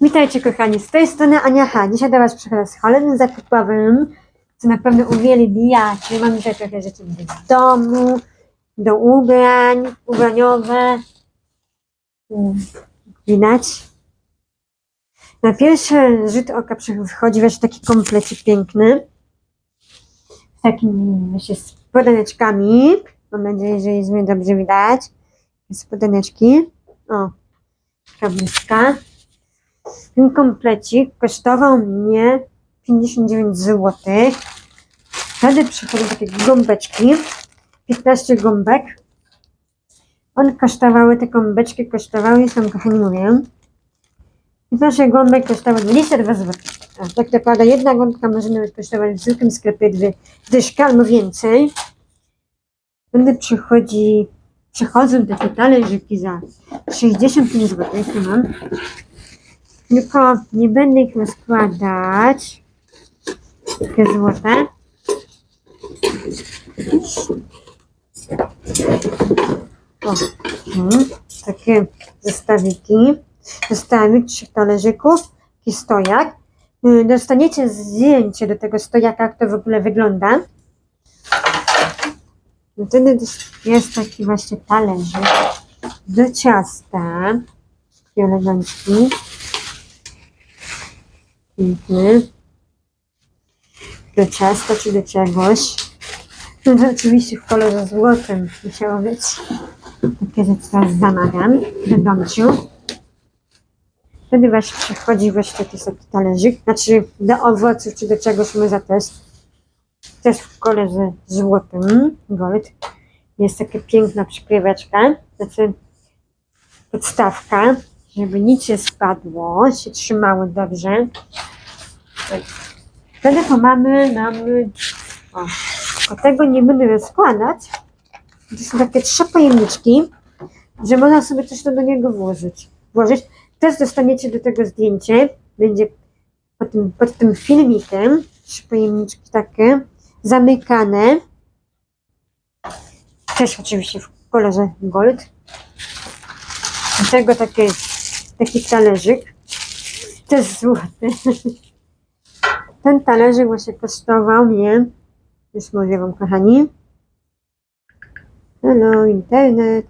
Witajcie kochani, z tej strony Ania H. Dzisiaj do Was przychodzę z cholernym zakupowym, co na pewno uwielbiacie. Mam tutaj trochę rzeczy do domu, do ubrań, ubraniowe. Widać? Na pierwszy rzut oka przychodzi właśnie taki komplecik piękny. Z takimi właśnie spodeneczkami. Mam nadzieję, że jest mnie dobrze widać. Spodeneczki. O, kablicka. Ten komplecik kosztował mnie 59 zł. Wtedy przychodzą takie gąbeczki, 15 gąbek. One kosztowały, te gąbeczki kosztowały, już tam kochani mówię, 15 gąbek kosztowały 22 zł. A tak naprawdę jedna gąbka może nawet kosztować w zwykłym sklepie dwie dyszki albo więcej. Wtedy przychodzi, przychodzą takie talerzyki za 65 zł, tu mam. Tylko nie będę ich rozkładać. Takie złote. O, mhm. takie zestawiki. Zestawik trzech talerzyków. Taki stojak. Y, Dostaniecie zdjęcie do tego stojaka, jak to w ogóle wygląda. No Wtedy jest taki właśnie talerzyk do ciasta. Taki elegancki piękny. Do ciasta czy do czegoś. No to oczywiście w kolorze złotym musiało być. Takie rzeczy teraz zamawiam do domciu. Wtedy właśnie przychodzi właśnie taki sobie talerzyk, znaczy do owoców czy do czegoś może też. Też w kolorze złotym, gold. Jest taka piękna przykryweczka, znaczy podstawka, żeby nic nie spadło, się trzymało dobrze. To mamy, mamy, o, tylko tego nie będę rozkładać. To są takie trzy pojemniczki, że można sobie coś do niego włożyć. włożyć. Też dostaniecie do tego zdjęcie, będzie pod tym, pod tym filmikiem, trzy pojemniczki takie, zamykane. Też oczywiście w kolorze gold. Do tego taki, taki talerzyk. Też złoty. Ten talerzyk właśnie kosztował mnie, już mówię wam kochani. Hello, internet.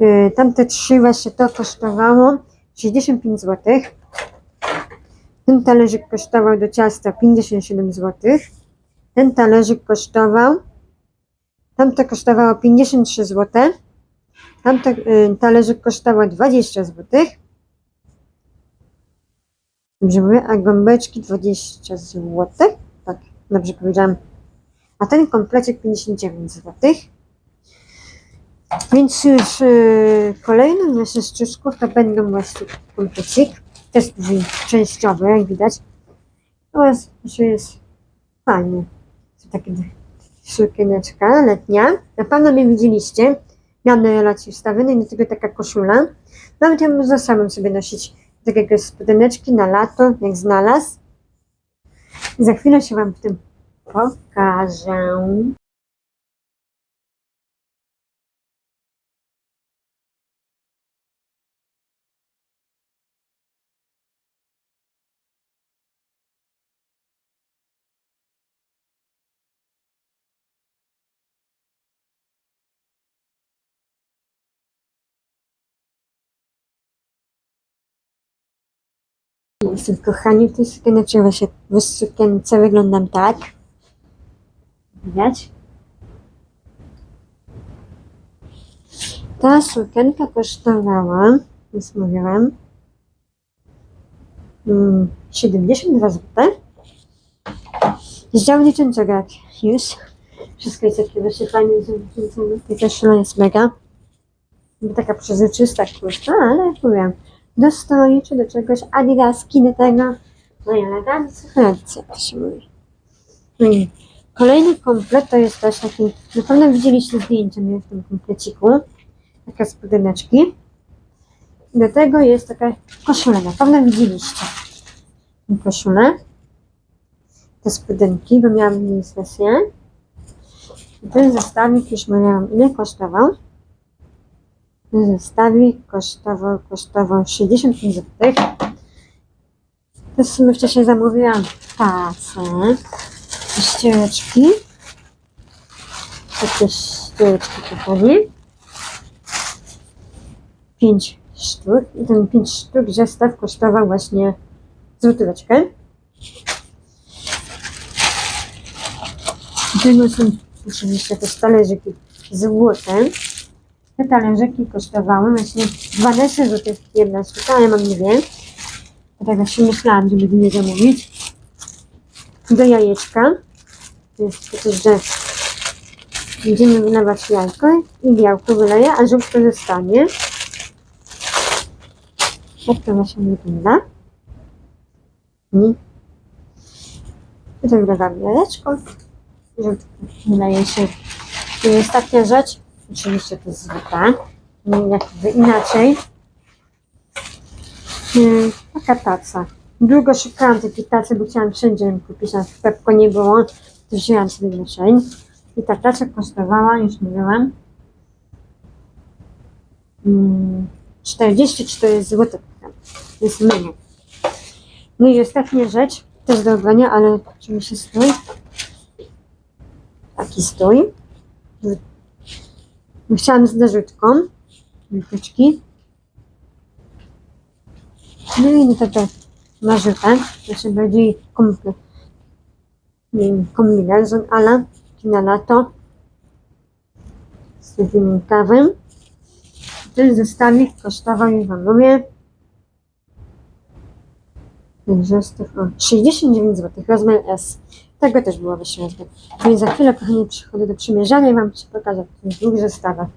Yy, Tamte trzy właśnie to kosztowało 65 zł. Ten talerzyk kosztował do ciasta 57 zł. Ten talerzyk kosztował, tamto kosztowało 53 zł. Tamto y, talerzyk kosztował 20 zł. Dobrze mówię, a gąbeczki 20 zł. Tak, dobrze powiedziałam. A ten komplecik 59 zł. Więc już yy, właśnie z czusków to będą właśnie komplecik. Też częściowy, jak widać. Jest, to jest fajnie. To takie sukieneczka letnia. Na pewno mnie widzieliście. Miałam na relacji wstawione i do tego taka koszula. Nawet ja za samym sobie nosić takiego spodeneczki na lato, jak znalazł. I za chwilę się Wam w tym pokażę. Jestem kochani w tej sukience, właśnie w sukience wyglądam tak. Widać? Ta sukienka kosztowała, już mówiłam, mm, 72 zł. Z działu liczącego jak już. Wszystko jest takie wyświetlanie, ta koszula jest mega. Taka przezroczysta kurtka, ale jak mówiłam, do stoi czy do czegoś adidaski do tego. No i elegancko, elegancko, to się mówi. No kolejny komplet to jest też taki, na pewno widzieliście zdjęcie mnie w tym kompleciku. Takie spodeneczki. Do tego jest taka koszula, na pewno widzieliście. Tą Koszulę. Te spodenki, bo miałam w niej sesję. I ten zestawik już mówiłam, ile kosztował. Zestawik kosztował, kosztował 65 zł. To w sumie wcześniej zamówiłam tacę. Ściereczki. Takie ściereczki kochani. 5 sztuk. I ten 5 sztuk zestaw kosztował właśnie złotóweczkę. Są oczywiście też talerzyki złote. Te talerzyki kosztowały właśnie 12 zł jedna sztuka, ale mam dwie. Dlatego się myślałam, żeby nie zamówić. Do jajeczka. To jest przecież, że będziemy wylewać jajko i białko wyleję, a żółtko zostanie. Jak to właśnie wygląda? I tutaj wlewam jajeczko. Wyleje się. I ostatnia rzecz, oczywiście to jest zwykła, nie jakby inaczej. Hmm, taka taca. Długo szukałam takiej tacy, bo chciałam wszędzie ją kupić, a w Pepko nie było, to wzięłam sobie kieszeń. I ta taca kosztowała, już mówiłam, mm, 44 zł. Jest mniej. No i ostatnia rzecz, też do obrania, ale czym się stój? Taki stój. Chciałam z narzutką, wytyczki. No i to te narzutę, znaczy bardziej kombinezon, ale na lato z tym kawem. Ten zestawik kosztował, już wam mówię, zestaw, o, 69 zł, rozmiar S. Tego też było wyświetlone. Więc za chwilę, kochani, przychodzę do przymierzania i mam Ci pokazać w tych dwóch zestawach.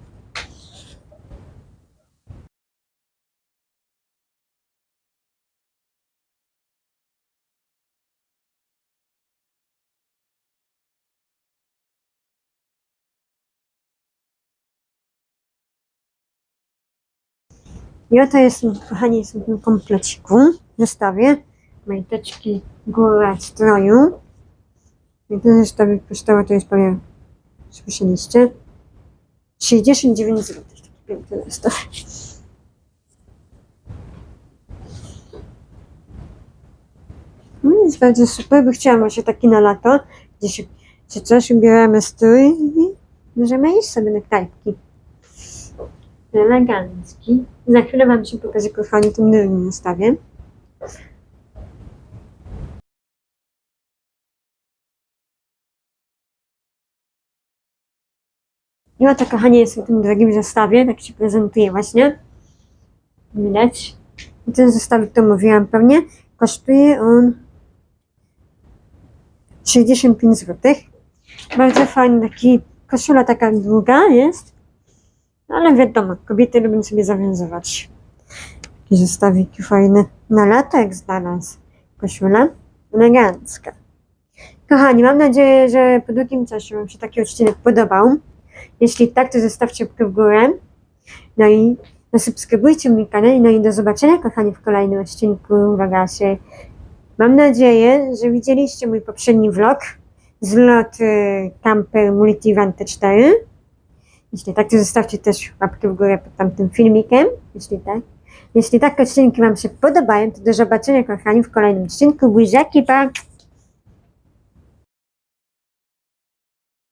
I oto jest, kochani, w tym kompleciku, zestawie. Majteczki, góra stroju. I ten zestawik kosztował, to jest powiem, słyszeliście? 69 zł. Taki piękny zestaw. No jest bardzo super, bo chciałam właśnie taki na lato, gdzie się, czy coś, ubieramy strój i możemy iść sobie na knajpki. Elegancki. Za chwilę Wam się pokażę, kochani, tym drugim zestawie. I oto, kochani, jest w tym drugim zestawie, tak się prezentuje właśnie. Widać. I ten zestawik, to mówiłam pewnie, kosztuje on 65 zł. Bardzo fajny, taki koszula taka długa jest. Ale wiadomo, kobiety lubią sobie zawiązywać. Taki zestawik fajny. Na lato jak znalazł. Koszula elegancka. Kochani, mam nadzieję, że po długim czasie Wam się taki odcinek podobał. Jeśli tak, to zostawcie łapkę w górę. No i zasubskrybujcie mój kanał. No i do zobaczenia, kochani, w kolejnym odcinku Wagasie. Mam nadzieję, że widzieliście mój poprzedni vlog z lot y, Camper Multivan T4. Jeśli tak, to zostawcie też łapkę w górę pod tamtym filmikiem. Jeśli tak. Jeśli tak odcinki Wam się podobają, to do zobaczenia, kochani, w kolejnym odcinku. Buziaki, pa!